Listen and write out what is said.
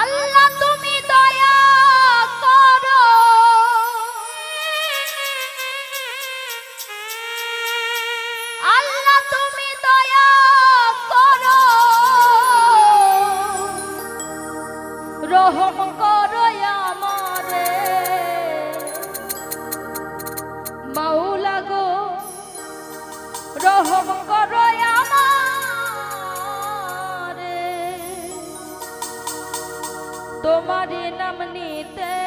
আল্লাহ তুমি দয়া করো। আল্লাহ তুমি দয়া করো। রহম করো আমারে। মাওলা গো, রহম করো So Tomadina Manite